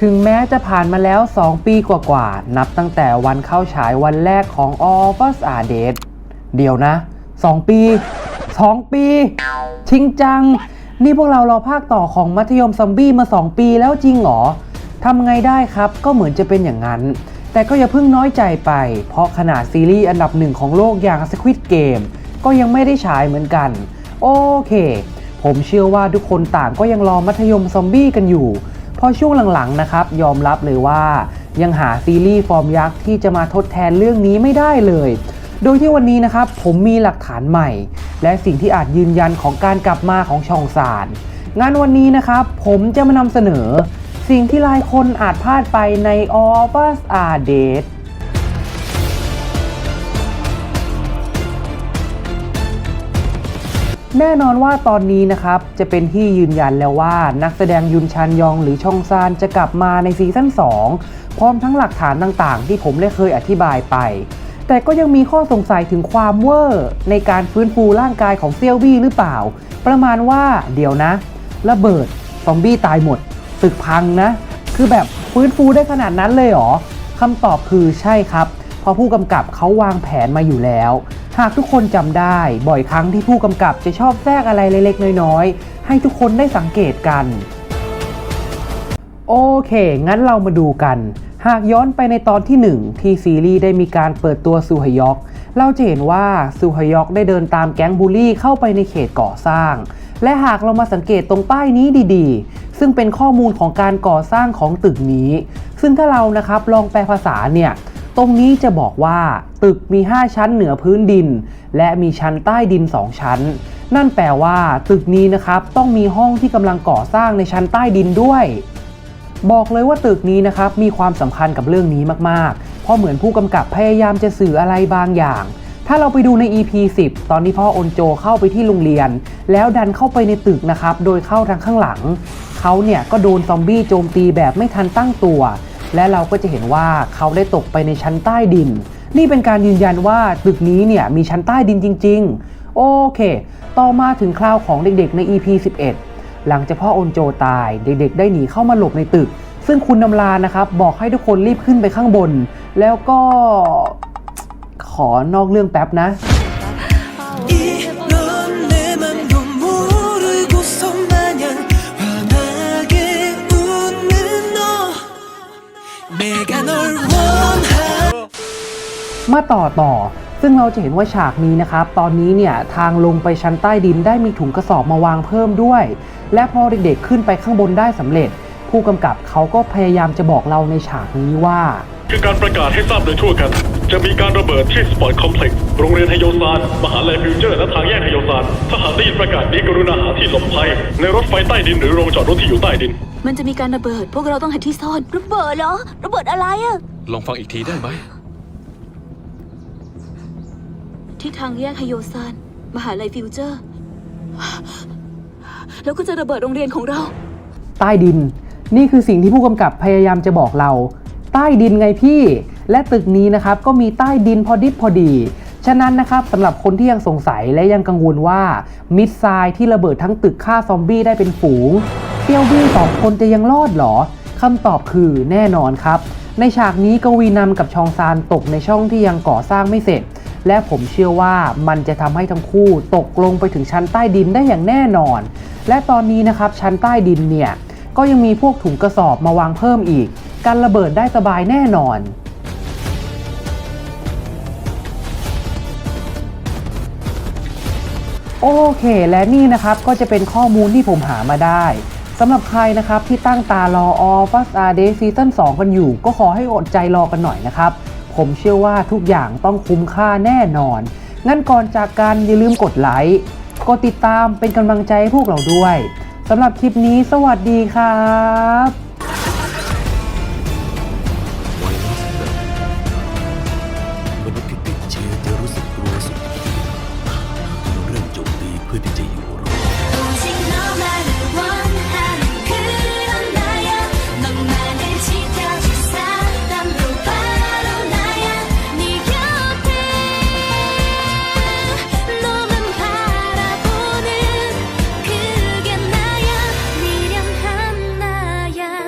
ถึงแม้จะผ่านมาแล้ว 2 ปีกว่าๆ นับตั้งแต่วันเข้าฉายวันแรกของ All of Us Are Dead เดี๋ยวนะ 2 ปี 2 ปี ชิงจัง นี่พวกเรารอภาคต่อของมัธยมซอมบี้มา 2 ปีแล้วจริงหรอทำไงได้ครับ ก็เหมือนจะเป็นอย่างนั้น แต่ก็อย่าเพิ่งน้อยใจไป เพราะขนาดซีรีส์อันดับหนึ่งของโลกอย่าง Squid Game ก็ยังไม่ได้ฉายเหมือนกัน โอเค ผมเชื่อว่าทุกคนต่างก็ยังรอมัธยมซอมบี้กันอยู่พราะช่วงหลังๆนะครับ ยอมรับเลยว่า ยังหาซีรีส์ฟอร์มยักษ์ที่จะมาทดแทนเรื่องนี้ไม่ได้เลย โดยที่วันนี้นะครับ ผมมีหลักฐานใหม่ และสิ่งที่อาจยืนยันของการกลับมาของช่องสารงานวันนี้นะครับ ผมจะมานำเสนอ สิ่งที่หลายคนอาจพลาดไปใน All of Us Are Dead แน่นอนว่าตอนนี้นะครับ จะเป็นที่ยืนยันแล้วว่านักแสดงยุนชันยองหรือชองซานจะกลับมาในซีซั่น2 พร้อมทั้งหลักฐานต่างๆ ที่ผมได้เคยอธิบายไป แต่ก็ยังมีข้อสงสัยถึงความเวอร์ในการฟื้นฟูร่างกายของเซียวบี้หรือเปล่า ประมาณว่าเดี๋ยวนะ ระเบิดซอมบี้ตายหมดตึกพังนะ คือแบบฟื้นฟูได้ขนาดนั้นเลยเหรอคำตอบคือใช่ครับ ราะผู้กำกับเขาวางแผนมาอยู่แล้ว หากทุกคนจำได้บ่อยครั้งที่ผู้กำกับจะชอบแทรกอะไรเล็กๆน้อยๆ ให้ทุกคนได้สังเกตกัน โอเค งั้นเรามาดูกัน หากย้อนไปในตอนที่ 1 ที่ซีรีส์ได้มีการเปิดตัวซูฮยอกเราจะเห็นว่าซูฮยอกได้เดินตามแก๊งบูลลี่เข้าไปในเขตก่อสร้าง และหากเรามาสังเกตตรงป้ายนี้ดีๆ ซึ่งเป็นข้อมูลของการก่อสร้างของตึกนี้ ซึ่งถ้าเรานะครับลองแปลภาษาเนี่ย ตรงนี้จะบอกว่า ตึกมี 5 ชั้นเหนือพื้นดิน และมีชั้นใต้ดิน 2 ชั้น นั่นแปลว่า ตึกนี้นะครับต้องมีห้องที่กำลังก่อสร้างในชั้นใต้ดินด้วย บอกเลยว่าตึกนี้นะครับมีความสำคัญกับเรื่องนี้มากๆ เพราะเหมือนผู้กำกับพยายามจะสื่ออะไรบางอย่าง ถ้าเราไปดูใน EP 10 ตอนที่พ่ออนโจเข้าไปที่โรงเรียน แล้วดันเข้าไปในตึกนะครับโดยเข้าทางข้างหลัง เขาเนี่ยก็โดนซอมบี้โจมตีแบบไม่ทันตั้งตัว และเราก็จะเห็นว่าเขาได้ตกไปในชั้นใต้ดิน นี่เป็นการยืนยันว่าตึกนี้เนี่ยมีชั้นใต้ดินจริง ๆ โอเค ต่อมาถึงคราวของเด็กๆใน EP 11 หลังจากพ่อโอนโจตาย เด็กๆ ได้หนีเข้ามาหลบในตึก ซึ่งคุณนำลานะครับบอกให้ทุกคนรีบขึ้นไปข้างบน แล้วก็ขอนอกเรื่องแป๊บนะ 내가 널 원하 มาต่อต่อ ซึ่งเราจะเห็นว่าฉากนี้นะครับ ตอนนี้เนี่ยทางลงไปชั้นใต้ดินได้มีถุงกระสอบมาวางเพิ่มด้วย และพอเด็กๆขึ้นไปข้างบนได้สำเร็จ ผู้กำกับเขาก็พยายามจะบอกเราในฉากนี้ว่า คือการประกาศให้ทราบโดยทั่วกัน จะมีการระเบิดที่สปอร์ตคอมเพล็กซ์โรงเรียนไฮโยซาน มหาลัยฟิวเจอร์และทางแยกไฮโยซาน ถ้าหากได้ยินประกาศนี้กรุณาหาที่หลบภัย ในรถไฟใต้ดินหรือโรงจอดรถที่อยู่ใต้ดิน มันจะมีการระเบิด พวกเราต้องหาที่ซ่อนระเบิดเหรอ ระเบิดอะไรอะลองฟังอีกทีได้ไหม ที่ทางแยกไฮโยซาน มหาลัยฟิวเจอร์ แล้วก็จะระเบิดโรงเรียนของเรา ใต้ดิน นี่คือสิ่งที่ผู้กำกับพยายามจะบอกเรา ใต้ดินไงพี่ และตึกนี้นะครับก็มีใต้ดินพอดิบพอดีฉะนั้นนะครับสำหรับคนที่ยังสงสัยและยังกังวลว่า มิดไซล์ที่ระเบิดทั้งตึกฆ่าซอมบี้ได้เป็นฝูงเซียวบี้สองคนจะยังรอดหรอคำตอบคือแน่นอนครับ ในฉากนี้กวีนำกับชองซานตกในช่องที่ยังก่อสร้างไม่เสร็จ และผมเชื่อว่ามันจะทำให้ทั้งคู่ตกลงไปถึงชั้นใต้ดินได้อย่างแน่นอน และตอนนี้นะครับชั้นใต้ดินเนี่ยก็ยังมีพวกถุงกระสอบมาวางเพิ่มอีก การระเบิดได้สบายแน่นอน โอเค และนี่นะครับก็จะเป็นข้อมูลที่ผมหามาได้สำหรับใครนะครับที่ตั้งตารอ All f u s Are Day Season 2กันอยู่ ก็ขอให้อดใจรอกันหน่อยนะครับ ผมเชื่อว่าทุกอย่างต้องคุ้มค่าแน่นอน งั้นก่อนจากกันอย่าลืมกดไลค์กดติดตามเป็นกำลังใจให้พวกเราด้วยสำหรับคลิปนี้สวัสดีครับ